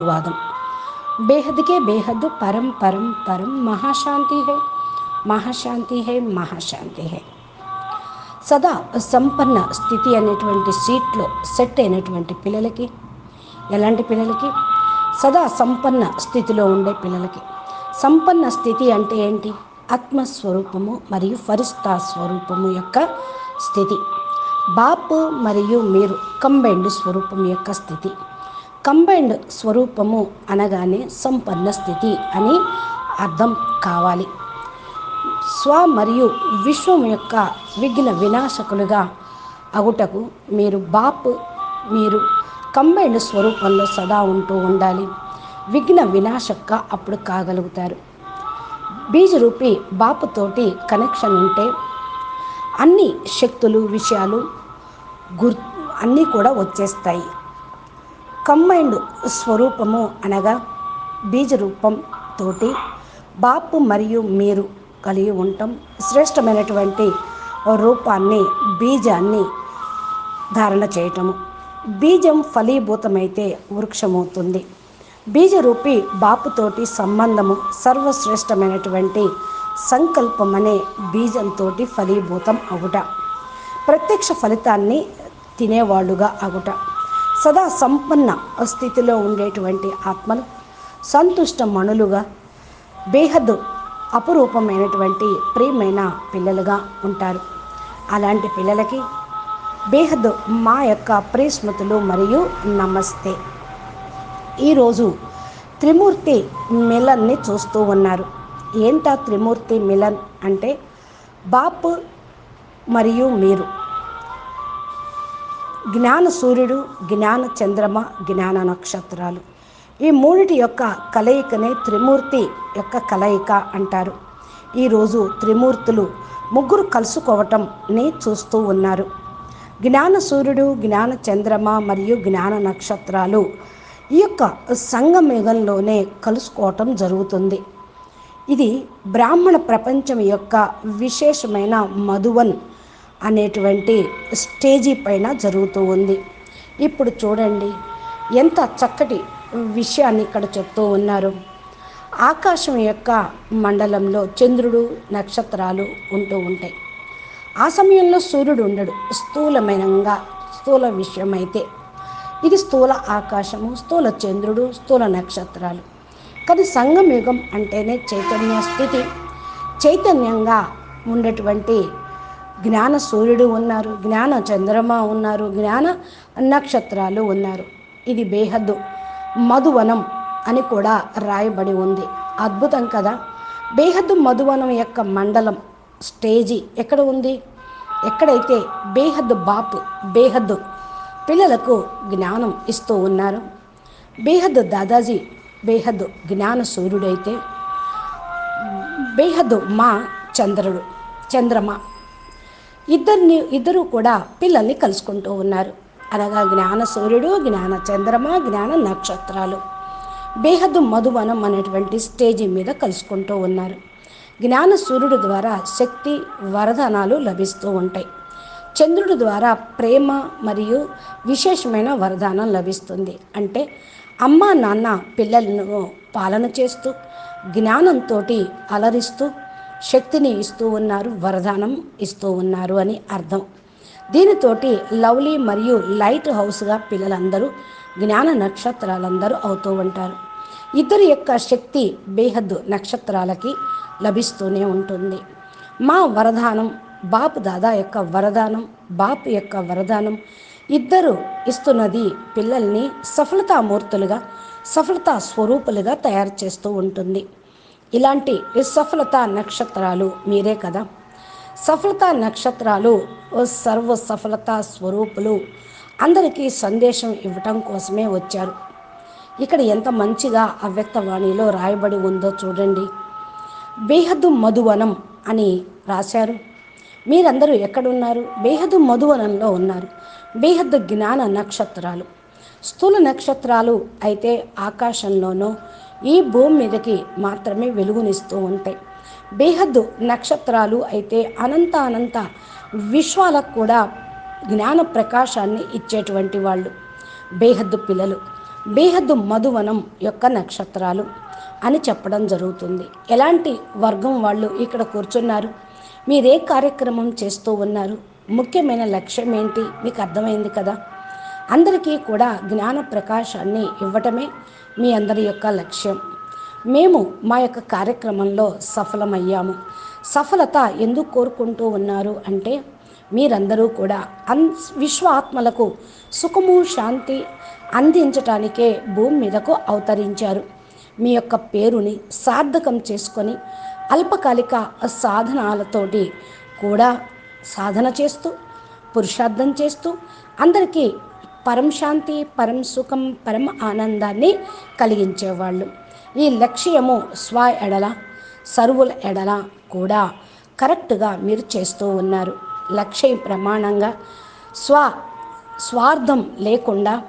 వాదం బేహద్కే బేహద్ పరం పరం పరం మహాశాంతి హే మహాశాంతి హే మహాశాంతి హే. సదా సంపన్న స్థితి అనేటువంటి సీట్లో సెట్ అయినటువంటి పిల్లలకి ఎలాంటి పిల్లలకి? సదా సంపన్న స్థితిలో ఉండే పిల్లలకి. సంపన్న స్థితి అంటే ఏంటి? ఆత్మస్వరూపము మరియు ఫరిస్తా స్వరూపము యొక్క స్థితి. బాపు మరియు మీరు కంబైండ్ స్వరూపం యొక్క స్థితి. కంబైండ్ స్వరూపము అనగానే సంపన్న స్థితి అని అర్థం కావాలి. స్వ మరియు విశ్వం యొక్క విఘ్న వినాశకులుగా అగుటకు మీరు బాప్ మీరు కంబైండ్ స్వరూపంలో సదా ఉంటూ ఉండాలి. విఘ్న వినాశక్క అప్పుడు కాగలుగుతారు. బీజరూపి బాపుతోటి కనెక్షన్ ఉంటే అన్ని శక్తులు విషయాలు గుర్ అన్నీ కూడా వచ్చేస్తాయి. కంబైండ్ స్వరూపము అనగా బీజరూపం తోటి బాపు మరియు మీరు కలిగి ఉండటం శ్రేష్టమైనటువంటి రూపాన్ని బీజాన్ని ధారణ చేయటము. బీజం ఫలీభూతమైతే వృక్షమవుతుంది. బీజరూపి బాపుతోటి సంబంధము సర్వశ్రేష్టమైనటువంటి సంకల్పం అనే బీజంతో ఫలీభూతం అగుట ప్రత్యక్ష ఫలితాన్ని తినేవాళ్ళుగా అగుట సదా సంపన్న స్థితిలో ఉండేటువంటి ఆత్మలు సంతుష్ట మణులుగా బేహద్దు అపురూపమైనటువంటి ప్రియమైన పిల్లలుగా ఉంటారు. అలాంటి పిల్లలకి బేహద్దు మా యొక్క ప్రియస్మృతులు మరియు నమస్తే. ఈరోజు త్రిమూర్తి మిలన్ని చూస్తూ ఉన్నారు. ఏంటా త్రిమూర్తి మిలన్ అంటే? బాపు మరియు మీరు. జ్ఞాన సూర్యుడు జ్ఞాన చంద్రమ జ్ఞాన నక్షత్రాలు. ఈ మూడిటి యొక్క కలయికనే త్రిమూర్తి యొక్క కలయిక అంటారు. ఈరోజు త్రిమూర్తులు ముగ్గురు కలుసుకోవటంని చూస్తూ ఉన్నారు. జ్ఞాన సూర్యుడు జ్ఞాన చంద్రమ మరియు జ్ఞాన నక్షత్రాలు ఈ యొక్క సంగమయుగంలోనే కలుసుకోవటం జరుగుతుంది. ఇది బ్రాహ్మణ ప్రపంచం యొక్క విశేషమైన మధువన్ అనేటువంటి స్టేజీ పైన జరుగుతూ ఉంది. ఇప్పుడు చూడండి ఎంత చక్కటి విషయాన్ని ఇక్కడ చెప్తూ ఉన్నారు. ఆకాశం యొక్క మండలంలో చంద్రుడు నక్షత్రాలు ఉంటూ ఉంటాయి. ఆ సమయంలో సూర్యుడు ఉండడు. స్థూలమైనంగా స్థూల విషయం అయితే ఇది స్థూల ఆకాశము స్థూల చంద్రుడు స్థూల నక్షత్రాలు. కానీ సంగమయుగం అంటేనే చైతన్య స్థితి. చైతన్యంగా ఉండేటువంటి జ్ఞాన సూర్యుడు ఉన్నారు జ్ఞాన చంద్రమ ఉన్నారు జ్ఞాన నక్షత్రాలు ఉన్నారు. ఇది బేహద్దు మధువనం అని కూడా రాయబడి ఉంది. అద్భుతం కదా? బేహద్దు మధువనం యొక్క మండలం స్టేజీ ఎక్కడ ఉంది? ఎక్కడైతే బేహద్దు బాపు బేహద్దు పిల్లలకు జ్ఞానం ఇస్తూ ఉన్నారు బేహద్దు దాదాజీ బేహద్దు జ్ఞాన సూర్యుడైతే బేహద్దు మా చంద్రుడు చంద్రమ ఇద్దరిని ఇద్దరు కూడా పిల్లల్ని కలుసుకుంటూ ఉన్నారు. అనగా జ్ఞాన సూర్యుడు జ్ఞాన చంద్రమ జ్ఞాన నక్షత్రాలు. బేహద్దు మధువనం అనేటువంటి స్టేజీ మీద కలుసుకుంటూ ఉన్నారు. జ్ఞాన సూర్యుడు ద్వారా శక్తి వరదానాలు లభిస్తూ ఉంటాయి. చంద్రుడు ద్వారా ప్రేమ మరియు విశేషమైన వరదానం లభిస్తుంది. అంటే అమ్మ నాన్న పిల్లలను పాలన చేస్తూ జ్ఞానంతో అలరిస్తూ శక్తిని ఇస్తూ ఉన్నారు వరదానం ఇస్తూ ఉన్నారు అని అర్థం. దీనితోటి లవ్లీ మరియు లైట్ హౌస్గా పిల్లలందరూ జ్ఞాన నక్షత్రాలందరూ అవుతూ ఉంటారు. ఇద్దరి యొక్క శక్తి బేహద్దు నక్షత్రాలకి లభిస్తూనే ఉంటుంది. మా వరదానం బాపు దాదా యొక్క వరదానం బాపు యొక్క వరదానం ఇద్దరు ఇస్తున్నది పిల్లల్ని సఫలతామూర్తులుగా సఫలతా స్వరూపులుగా తయారు చేస్తూ ఉంటుంది. ఇలాంటి సఫలతా నక్షత్రాలు మీరే కదా. సఫలతా నక్షత్రాలు సర్వ సఫలత స్వరూపులు. అందరికీ సందేశం ఇవ్వటం కోసమే వచ్చారు. ఇక్కడ ఎంత మంచిగా అవ్యక్తవాణిలో రాయబడి ఉందో చూడండి. బేహద్దు మధువనం అని రాశారు. మీరందరూ ఎక్కడున్నారు? బేహద్దు మధువనంలో ఉన్నారు. బేహద్దు జ్ఞాన నక్షత్రాలు. స్థూల నక్షత్రాలు అయితే ఆకాశంలోనో ఈ భూమి మీదకి మాత్రమే వెలుగునిస్తూ ఉంటాయి. బేహద్దు నక్షత్రాలు అయితే అనంత అనంత విశ్వాలకు కూడా జ్ఞాన ప్రకాశాన్ని ఇచ్చేటువంటి వాళ్ళు. బేహద్దు పిల్లలు బేహద్దు మధువనం యొక్క నక్షత్రాలు అని చెప్పడం జరుగుతుంది. ఎలాంటి వర్గం వాళ్ళు ఇక్కడ కూర్చున్నారు? మీరే కార్యక్రమం చేస్తూ ఉన్నారు. ముఖ్యమైన లక్ష్యం ఏంటి? మీకు అర్థమైంది కదా? అందరికీ కూడా జ్ఞాన ప్రకాశాన్ని ఇవ్వటమే మీ అందరి యొక్క లక్ష్యం. మేము మా యొక్క కార్యక్రమంలో సఫలమయ్యాము. సఫలత ఎందుకు కోరుకుంటూ ఉన్నారు అంటే మీరందరూ కూడా అన్ విశ్వ ఆత్మలకు సుఖము శాంతి అందించటానికే భూమి మీదకు అవతరించారు. మీ యొక్క పేరుని సార్థకం చేసుకొని అల్పకాలిక సాధనాలతోటి కూడా సాధన చేస్తూ పురుషార్థం చేస్తూ అందరికీ పరం శాంతి పరం సుఖం పరమ ఆనందాన్ని కలిగించేవాళ్ళు. ఈ లక్ష్యము స్వ ఎడల సరువుల ఎడల కూడా కరెక్ట్గా మీరు చేస్తూ ఉన్నారు. లక్ష్యం ప్రమాణంగా స్వ స్వార్థం లేకుండా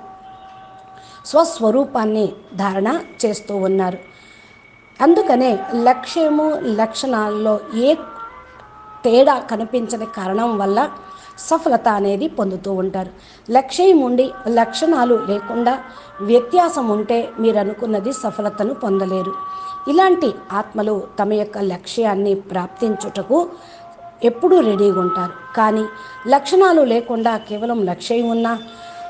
స్వస్వరూపాన్ని ధారణ చేస్తూ ఉన్నారు. అందుకనే లక్ష్యము లక్షణాల్లో ఏ తేడా కనిపించని కారణం వల్ల సఫలత అనేది పొందుతూ ఉంటారు. లక్ష్యం ఉండి లక్షణాలు లేకుండా వ్యత్యాసం ఉంటే మీరు అనుకున్నది సఫలతను పొందలేరు. ఇలాంటి ఆత్మలు తమ యొక్క లక్ష్యాన్ని ప్రాప్తించుటకు ఎప్పుడూ రెడీగా ఉంటారు. కానీ లక్షణాలు లేకుండా కేవలం లక్ష్యం ఉన్నా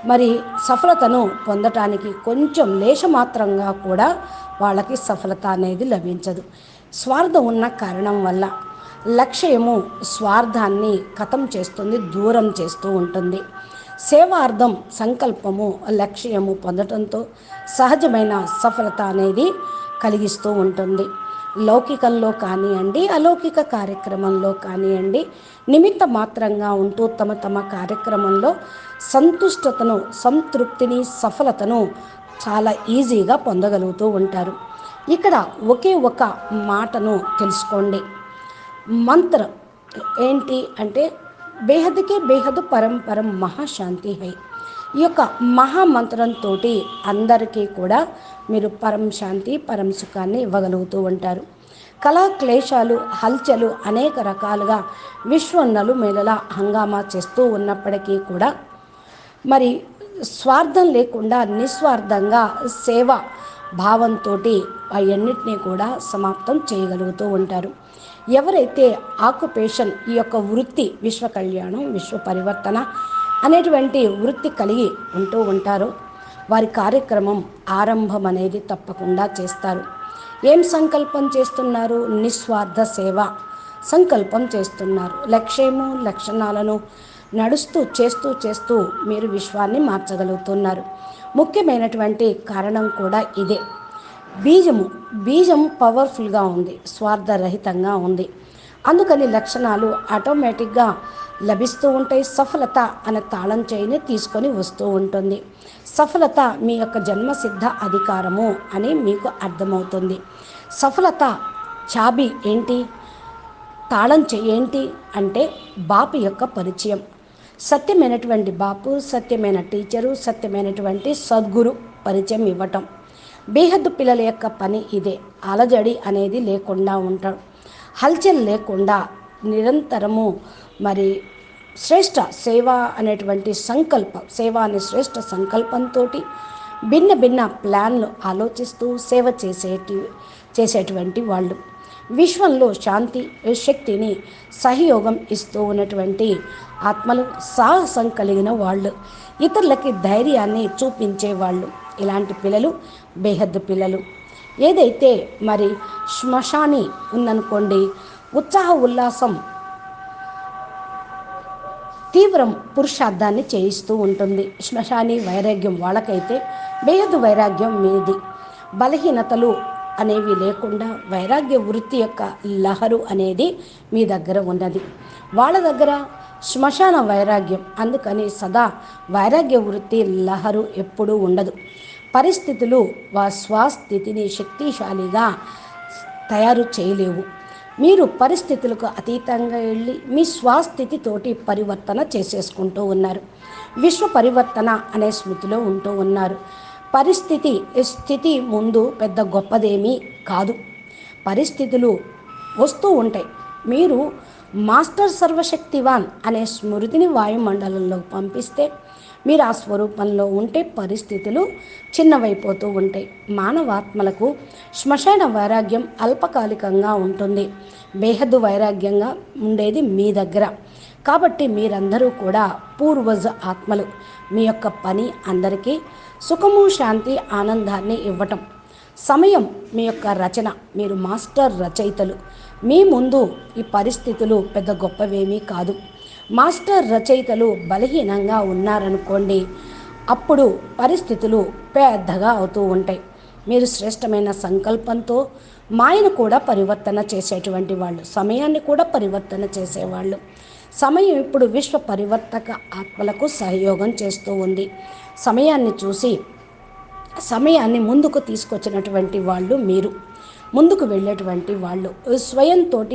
మరి సఫలతను పొందటానికి కొంచెం లేశమాత్రంగా కూడా వాళ్ళకి సఫలత అనేది లభించదు. స్వార్థం ఉన్న కారణం వల్ల లక్ష్యము స్వార్థాన్ని కథం చేస్తుంది దూరం చేస్తూ ఉంటుంది. సేవార్థం సంకల్పము లక్ష్యము పొందటంతో సహజమైన సఫలత అనేది కలిగిస్తూ ఉంటుంది. లౌకికంలో కానివ్వండి అలౌకిక కార్యక్రమంలో కానివ్వండి నిమిత్త మాత్రంగా ఉంటూ తమ తమ కార్యక్రమంలో సంతుష్టతను సంతృప్తిని సఫలతను చాలా ఈజీగా పొందగలుగుతూ ఉంటారు. ఇక్కడ ఒకే ఒక మాటను తెలుసుకోండి. మంత్ర. ఏంటి అంటే బేహద్కే బేహద్ పరంపరం మహాశాంతి హై. ఈ యొక్క మహామంత్రంతో అందరికీ కూడా మీరు పరం శాంతి పరం సుఖాన్ని ఇవ్వగలుగుతూ ఉంటారు. కళా క్లేశాలు హల్చలు అనేక రకాలుగా విశ్వం మేలలా హంగామా చేస్తూ ఉన్నప్పటికీ కూడా మరి స్వార్థం లేకుండా నిస్వార్థంగా సేవ భావంతో అవన్నిటినీ కూడా సమాప్తం చేయగలుగుతూ ఉంటారు. ఎవరైతే ఆక్యుపేషన్ ఈ యొక్క వృత్తి విశ్వ కళ్యాణం విశ్వ పరివర్తన అనేటువంటి వృత్తి కలిగి ఉంటూ ఉంటారో వారి కార్యక్రమం ఆరంభం అనేది తప్పకుండా చేస్తారు. ఏం సంకల్పం చేస్తున్నారు? నిస్వార్థ సేవ సంకల్పం చేస్తున్నారు. లక్ష్యము లక్షణాలను నడుస్తూ చేస్తూ చేస్తూ మీరు విశ్వాన్ని మార్చగలుగుతున్నారు. ముఖ్యమైనటువంటి కారణం కూడా ఇదే. బీజము బీజం పవర్ఫుల్గా ఉంది స్వార్థరహితంగా ఉంది. అందుకని లక్షణాలు ఆటోమేటిక్గా లభిస్తూ ఉంటాయి సఫలత అనే తాళం చేయిని తీసుకొని వస్తూ ఉంటుంది. సఫలత మీ యొక్క జన్మసిద్ధ అధికారము అని మీకు అర్థమవుతుంది. సఫలత చాబి ఏంటి? తాళం చెయ్యి ఏంటి? అంటే బాపు యొక్క పరిచయం. సత్యమైనటువంటి బాపు సత్యమైన టీచరు సత్యమైనటువంటి సద్గురు పరిచయం ఇవ్వటం. బేహద్దు పిల్లల యొక్క పని ఇదే. అలజడి అనేది లేకుండా ఉంటాడు. హల్చల్ లేకుండా నిరంతరము మరి శ్రేష్ట సేవ అనేటువంటి సంకల్పం సేవ అనే శ్రేష్ట సంకల్పంతో భిన్న భిన్న ప్లాన్లు ఆలోచిస్తూ సేవ చేసేటి చేసేటువంటి వాళ్ళు. విశ్వంలో శాంతి శక్తిని సహయోగం ఇస్తూ ఉన్నటువంటి ఆత్మలు సాహసం కలిగిన వాళ్ళు ఇతరులకి ధైర్యాన్ని చూపించే వాళ్ళు. ఇలాంటి పిల్లలు బేహద్దు పిల్లలు. ఏదైతే మరి శ్మశాని ఉందనుకోండి ఉత్సాహ ఉల్లాసం తీవ్రం పురుషార్థాన్ని చేయిస్తూ ఉంటుంది. శ్మశాని వైరాగ్యం వాళ్ళకైతే బేహద్దు వైరాగ్యం మీది. బలహీనతలు అనేవి లేకుండా వైరాగ్య వృత్తి యొక్క లహరు అనేది మీ దగ్గర ఉన్నది. వాళ్ళ దగ్గర శ్మశాన వైరాగ్యం అందుకని సదా వైరాగ్య వృత్తి లహరు ఎప్పుడూ ఉండదు. పరిస్థితులు వా స్వస్థితిని శక్తిశాలిగా తయారు చేయలేవు. మీరు పరిస్థితులకు అతీతంగా వెళ్ళి మీ స్వస్థితితోటి పరివర్తన చేసేసుకుంటూ ఉన్నారు. విశ్వ పరివర్తన అనే స్మృతిలో ఉంటూ ఉన్నారు. పరిస్థితి స్థితి ముందు పెద్ద గొప్పదేమీ కాదు. పరిస్థితులు వస్తూ ఉంటాయి. మీరు మాస్టర్ సర్వశక్తివాన్ అనే స్మృతిని వాయుమండలంలో పంపిస్తే మీరు ఆ స్వరూపంలో ఉంటే పరిస్థితులు చిన్నవైపోతూ ఉంటాయి. మానవాత్మలకు శ్మశాన వైరాగ్యం అల్పకాలికంగా ఉంటుంది. బేహద్దు వైరాగ్యంగా ఉండేది మీ దగ్గర. కాబట్టి మీరందరూ కూడా పూర్వజ ఆత్మలు. మీ యొక్క పని అందరికీ సుఖము శాంతి ఆనందాన్ని ఇవ్వటం. సమయం మీ యొక్క రచన. మీరు మాస్టర్ రచయితలు. మీ ముందు ఈ పరిస్థితులు పెద్ద గొప్పవేమీ కాదు. మాస్టర్ రచయితలు బలహీనంగా ఉన్నారనుకోండి అప్పుడు పరిస్థితులు పెద్దగా అవుతూ ఉంటాయి. మీరు శ్రేష్టమైన సంకల్పంతో మాయను కూడా పరివర్తన చేసేటువంటి వాళ్ళు సమయాన్ని కూడా పరివర్తన చేసేవాళ్ళు. సమయం ఇప్పుడు విశ్వ పరివర్తక ఆత్మలకు సహయోగం చేస్తూ ఉంది. సమయాన్ని చూసి సమయాన్ని ముందుకు తీసుకొచ్చినటువంటి వాళ్ళు మీరు. ముందుకు వెళ్ళేటువంటి వాళ్ళు స్వయంతో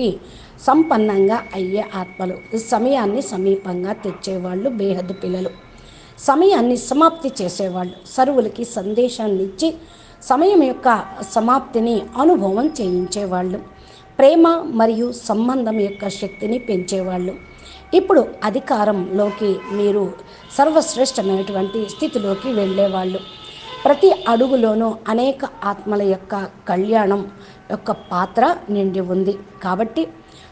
సంపన్నంగా అయ్యే ఆత్మలు. సమయాన్ని సమీపంగా తెచ్చేవాళ్ళు బేహద్దు పిల్లలు. సమయాన్ని సమాప్తి చేసేవాళ్ళు. సరువులకి సందేశాన్ని ఇచ్చి సమయం యొక్క సమాప్తిని అనుభవం చేయించేవాళ్ళు. ప్రేమ మరియు సంబంధం యొక్క శక్తిని పెంచేవాళ్ళు. ఇప్పుడు అధికారంలోకి మీరు సర్వశ్రేష్టమైనటువంటి స్థితిలోకి వెళ్ళేవాళ్ళు. ప్రతి అడుగులోనూ అనేక ఆత్మల యొక్క కళ్యాణం యొక్క పాత్ర నిండి ఉంది. కాబట్టి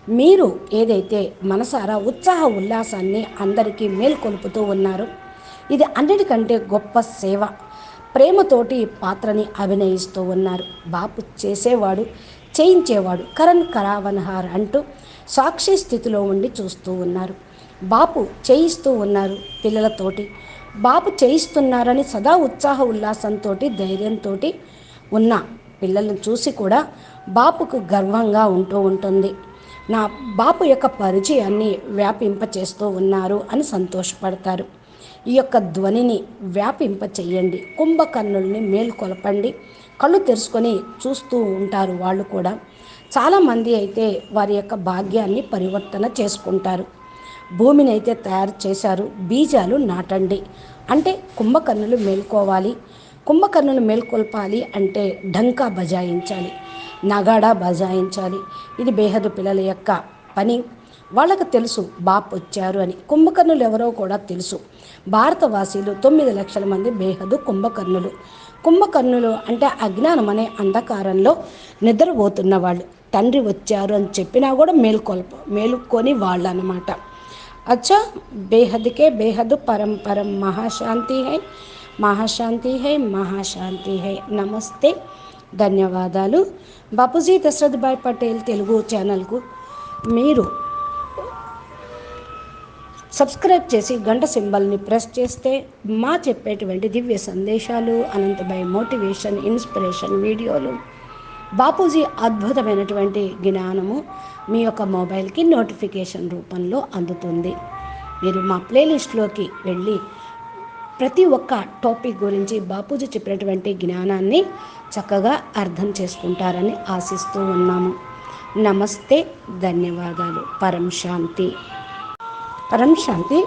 మీరు ఏదైతే మనసారా ఉత్సాహ ఉల్లాసాన్ని అందరికీ మేల్కొల్పుతూ ఉన్నారు ఇది అన్నిటికంటే గొప్ప సేవ. ప్రేమతోటి పాత్రని అభినయిస్తూ ఉన్నారు. బాపు చేసేవాడు చేయించేవాడు. కరణ్ కరావన్హార్ అంటూ సాక్షి స్థితిలో ఉండి చూస్తూ ఉన్నారు. బాపు చేయిస్తూ ఉన్నారు పిల్లలతోటి. బాపు చేయిస్తున్నారని సదా ఉత్సాహ ఉల్లాసంతో ధైర్యంతో ఉన్న పిల్లలను చూసి కూడా బాపుకు గర్వంగా ఉంటూ ఉంటుంది. నా బాపు యొక్క పరిచయాన్ని వ్యాపింప చేస్తూ ఉన్నారు అని సంతోషపడతారు. ఈ యొక్క ధ్వనిని వ్యాపింప చెయ్యండి కుంభకర్ణుల్ని మేల్కొలపండి. కళ్ళు తెరుచుకొని చూస్తూ ఉంటారు వాళ్ళు కూడా. చాలామంది అయితే వారి యొక్క భాగ్యాన్ని పరివర్తన చేసుకుంటారు. భూమిని అయితే తయారు చేశారు. బీజాలు నాటండి. అంటే కుంభకర్ణులు మేల్కోవాలి. కుంభకర్ణులు మేల్కొల్పాలి అంటే ఢంకా బజాయించాలి. నగాడా బజాయించాలి. ఇది బేహదు పిల్లల యొక్క పని. వాళ్ళకు తెలుసు బాప్ వచ్చారు అని. కుంభకర్ణులు ఎవరో కూడా తెలుసు. భారతవాసీలు తొమ్మిది లక్షల మంది బేహదు కుంభకర్ణులు. కుంభకర్ణులు అంటే అజ్ఞానం అనే అంధకారంలో నిద్రపోతున్న వాళ్ళు తండ్రి వచ్చారు అని చెప్పినా కూడా మేలుకొల్ప మేలుకొని వాళ్ళు అనమాట అచ్చా బేహద్కే బేహద్ పరం పరం మహాశాంతి హై మహాశాంతి హై మహాశాంతి హై. నమస్తే ధన్యవాదాలు. బాపూజీ దశరథ్ భాయ్ పటేల్ తెలుగు ఛానల్కు మీరు సబ్స్క్రైబ్ చేసి గంట సింబల్ని ప్రెస్ చేస్తే మా చెప్పేటువంటి దివ్య సందేశాలు అనంతమై మోటివేషన్ ఇన్స్పిరేషన్ వీడియోలు బాపూజీ అద్భుతమైనటువంటి జ్ఞానము మీ యొక్క మొబైల్కి నోటిఫికేషన్ రూపంలో అందుతుంది. మీరు మా ప్లేలిస్ట్లోకి వెళ్ళి ప్రతి ఒక్క టాపిక్ గురించి బాపూజీ చెప్పినటువంటి జ్ఞానాన్ని చక్కగా అర్థం చేసుకుంటారని ఆశిస్తూ ఉన్నాము. నమస్తే ధన్యవాదాలు. పరం శాంతి. పరం శాంతి.